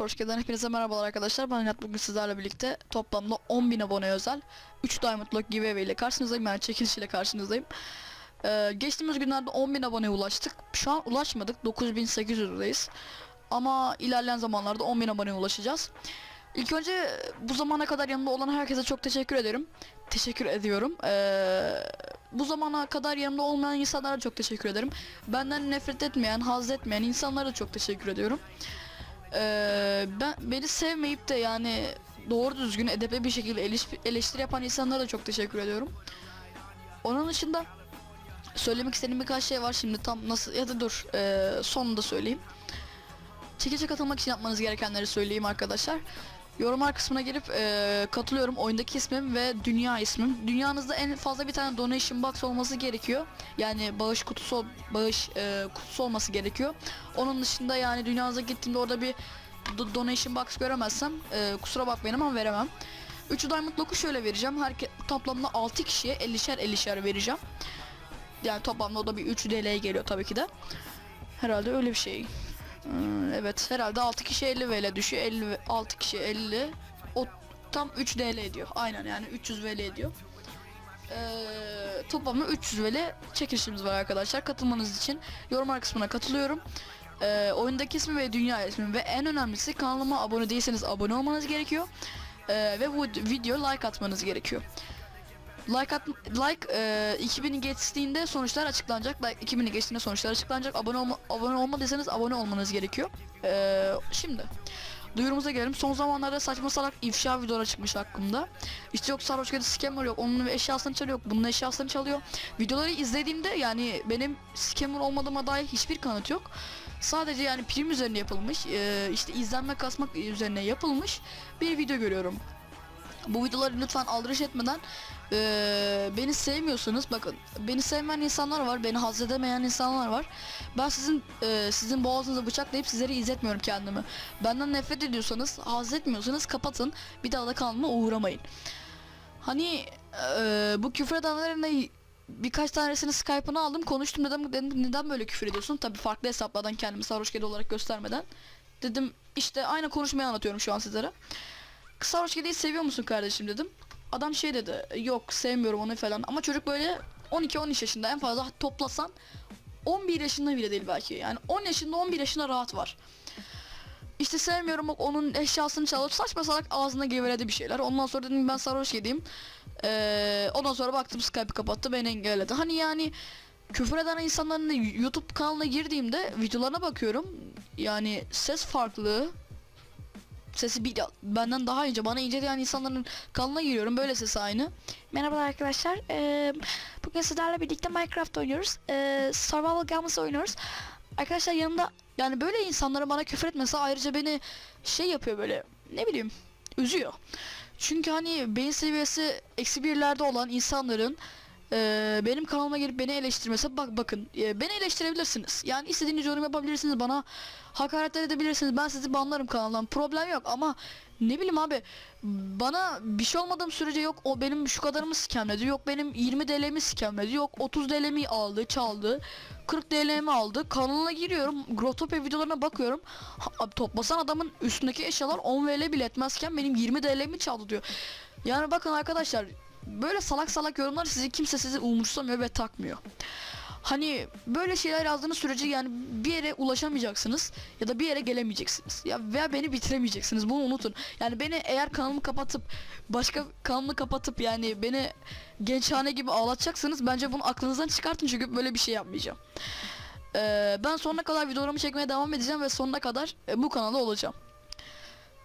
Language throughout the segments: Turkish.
Soruşke'den hepinize merhabalar arkadaşlar. Ben Nihat bugün sizlerle birlikte toplamda 10.000 abone özel 3 Diamond Lock giveaway ile karşınızdayım. Yani çekiliş ile karşınızdayım. Ee, geçtiğimiz günlerde 10.000 aboneye ulaştık. Şu an ulaşmadık. 9.800'deyiz. Ama ilerleyen zamanlarda 10.000 aboneye ulaşacağız. İlk önce bu zamana kadar yanımda olan herkese çok teşekkür ederim. Teşekkür ediyorum. Ee, bu zamana kadar yanımda olmayan insanlara çok teşekkür ederim. Benden nefret etmeyen, haz etmeyen insanlara da çok teşekkür ediyorum. Ee, ben beni sevmeyip de yani doğru düzgün edepli bir şekilde eleş- eleştiri yapan insanlara da çok teşekkür ediyorum. Onun dışında söylemek istediğim birkaç şey var şimdi tam nasıl ya da dur ee, sonunda söyleyeyim. Çekilişe katılmak için yapmanız gerekenleri söyleyeyim arkadaşlar. Yorumlar kısmına girip eee, katılıyorum. Oyundaki ismim ve dünya ismim. Dünyanızda en fazla bir tane donation box olması gerekiyor. Yani bağış kutusu bağış eee, kutusu olması gerekiyor. Onun dışında yani dünyanıza gittiğimde orada bir do- donation box göremezsem eee, kusura bakmayın ama veremem. 3 diamond lock'u şöyle vereceğim. Herke toplamda 6 kişiye 50'şer 50'şer vereceğim. Yani toplamda o da bir 3 DL'ye geliyor tabii ki de. Herhalde öyle bir şey. Hmm, evet herhalde 6 kişi 50 VL düşüyor. 50 ve- 6 kişi 50 o tam 3 DL ediyor. Aynen yani 300 VL ediyor. Ee, toplamda 300 VL çekilişimiz var arkadaşlar. Katılmanız için yorumlar kısmına katılıyorum. Ee, oyundaki ismi ve dünya ismi ve en önemlisi kanalıma abone değilseniz abone olmanız gerekiyor. Ee, ve bu video like atmanız gerekiyor. Like at like e, 2000'i geçtiğinde sonuçlar açıklanacak. Like 2000'i geçtiğinde sonuçlar açıklanacak. Abone olma, abone olmadıysanız abone olmanız gerekiyor. E, şimdi duyurumuza gelelim. Son zamanlarda saçma salak ifşa videolar çıkmış hakkında. İşte yok sarhoş kedi scammer yok. Onun eşyasını çalıyor. Yok. Bunun eşyasını çalıyor. Videoları izlediğimde yani benim scammer olmadığıma dair hiçbir kanıt yok. Sadece yani prim üzerine yapılmış, e, işte izlenme kasmak üzerine yapılmış bir video görüyorum. Bu videoları lütfen aldırış etmeden eee, beni sevmiyorsanız bakın beni sevmeyen insanlar var beni haz edemeyen insanlar var. Ben sizin eee, sizin boğazınıza bıçaklayıp sizleri izletmiyorum kendimi. Benden nefret ediyorsanız haz etmiyorsanız kapatın. Bir daha da kanalıma uğramayın. Hani eee, bu küfür edenlerin de birkaç tanesini Skype'ını aldım. Konuştum dedim, dedim neden böyle küfür ediyorsun? Tabi farklı hesaplardan kendimi sarhoş kedi olarak göstermeden. Dedim işte aynı konuşmayı anlatıyorum şu an sizlere Sarhoş kediyi seviyor musun kardeşim dedim. Adam şey dedi yok sevmiyorum onu falan ama çocuk böyle 12-13 yaşında en fazla toplasan 11 yaşında bile değil belki yani 10 yaşında 11 yaşında rahat var. İşte sevmiyorum bak onun eşyasını çalıp saçma salak ağzına geveledi bir şeyler. Ondan sonra dedim ben sarhoş kediyim. Ee, ondan sonra baktım Skype'ı kapattı beni engelledi. Hani yani küfür eden insanların YouTube kanalına girdiğimde videolarına bakıyorum. Yani ses farklılığı sesi bir benden daha ince bana ince diyen insanların kanalına giriyorum böyle sesi aynı. Merhabalar arkadaşlar. Ee, bugün sizlerle birlikte Minecraft oynuyoruz. Ee, Survival Games oynuyoruz. Arkadaşlar yanımda yani böyle insanlara bana küfür etmesi ayrıca beni şey yapıyor böyle ne bileyim üzüyor. Çünkü hani beyin seviyesi eksi birlerde olan insanların eee, benim kanalıma gelip beni eleştirmese bak bakın eee, beni eleştirebilirsiniz. Yani istediğiniz yorum yapabilirsiniz bana hakaretler edebilirsiniz. Ben sizi banlarım kanaldan. Problem yok ama ne bileyim abi bana bir şey olmadığım sürece yok o benim şu kadarımı sikemledi yok benim 20 DL'mi sikemledi yok 30 DL'mi aldı çaldı 40 DL'mi aldı kanalına giriyorum Grotopia videolarına bakıyorum ha, abi toplasan adamın üstündeki eşyalar 10 VL bile etmezken benim 20 DL'mi çaldı diyor yani bakın arkadaşlar böyle salak salak yorumlar sizi kimse sizi umursamıyor ve takmıyor Hani böyle şeyler yazdığınız sürece yani bir yere ulaşamayacaksınız ya da bir yere gelemeyeceksiniz. Ya veya beni bitiremeyeceksiniz. Bunu unutun. Yani beni eğer kanalımı kapatıp başka kanalımı kapatıp yani beni gençhane gibi ağlatacaksınız bence bunu aklınızdan çıkartın çünkü böyle bir şey yapmayacağım. Ee, ben sonuna kadar videolarımı çekmeye devam edeceğim ve sonuna kadar e, bu kanalda olacağım.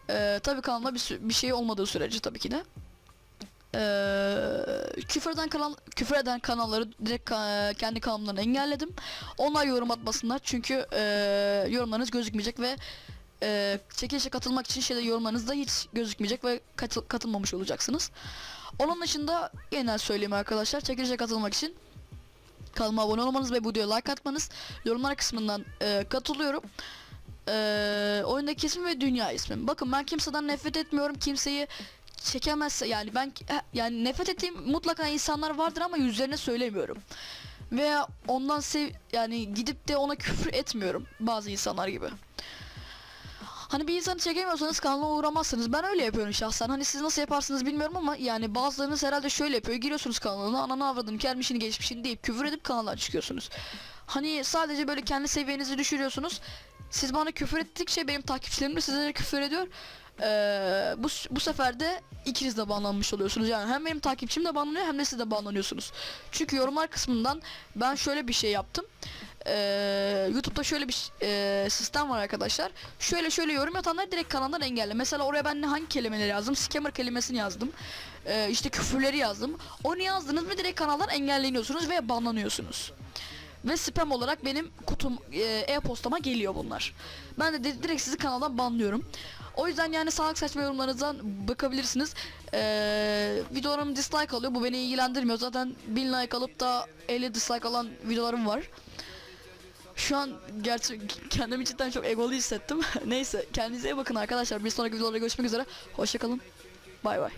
Ee, tabii kanalda bir, bir şey olmadığı sürece tabii ki de. Ee, küfür eden kanal küfür eden kanalları direkt kendi kanalımdan engelledim. Onlar yorum atmasınlar çünkü e, yorumlarınız gözükmeyecek ve e, çekilişe katılmak için şeyde yorumlarınız da hiç gözükmeyecek ve katıl- katılmamış olacaksınız. Onun dışında yeniden söyleyeyim arkadaşlar çekilişe katılmak için kanalıma abone olmanız ve bu videoya like atmanız yorumlar kısmından e, katılıyorum. E, oyundaki ismim ve dünya ismim. Bakın ben kimseden nefret etmiyorum. Kimseyi çekemezse yani ben he- yani nefret ettiğim mutlaka insanlar vardır ama yüzlerine söylemiyorum. Veya ondan sev yani gidip de ona küfür etmiyorum bazı insanlar gibi. Hani bir insanı çekemiyorsanız kanala uğramazsınız. Ben öyle yapıyorum şahsen. Hani siz nasıl yaparsınız bilmiyorum ama yani bazılarınız herhalde şöyle yapıyor. Giriyorsunuz kanalına ananı avradını gelmişini geçmişini deyip küfür edip kanaldan çıkıyorsunuz. Hani sadece böyle kendi seviyenizi düşürüyorsunuz. Siz bana küfür ettikçe benim takipçilerim de size küfür ediyor. Ee, bu, bu sefer de ikiniz de banlanmış oluyorsunuz. Yani hem benim takipçim de banlanıyor hem de siz de banlanıyorsunuz. Çünkü yorumlar kısmından ben şöyle bir şey yaptım. Ee, YouTube'da şöyle bir e, sistem var arkadaşlar. Şöyle şöyle yorum atanları direkt kanaldan engelle. Mesela oraya ben ne hangi kelimeleri yazdım? Scammer kelimesini yazdım. Ee, işte küfürleri yazdım. Onu yazdınız mı direkt kanaldan engelleniyorsunuz ve banlanıyorsunuz. Ve spam olarak benim kutum e, e-postama geliyor bunlar. Ben de di- direkt sizi kanaldan banlıyorum. O yüzden yani sağlık saçma yorumlarınızdan bakabilirsiniz. Ee, videolarım dislike alıyor. Bu beni ilgilendirmiyor. Zaten 1000 like alıp da 50 dislike alan videolarım var. Şu an gerçi kendimi cidden çok egolu hissettim. Neyse kendinize iyi bakın arkadaşlar. Bir sonraki videolarda görüşmek üzere. Hoşçakalın. Bay bay.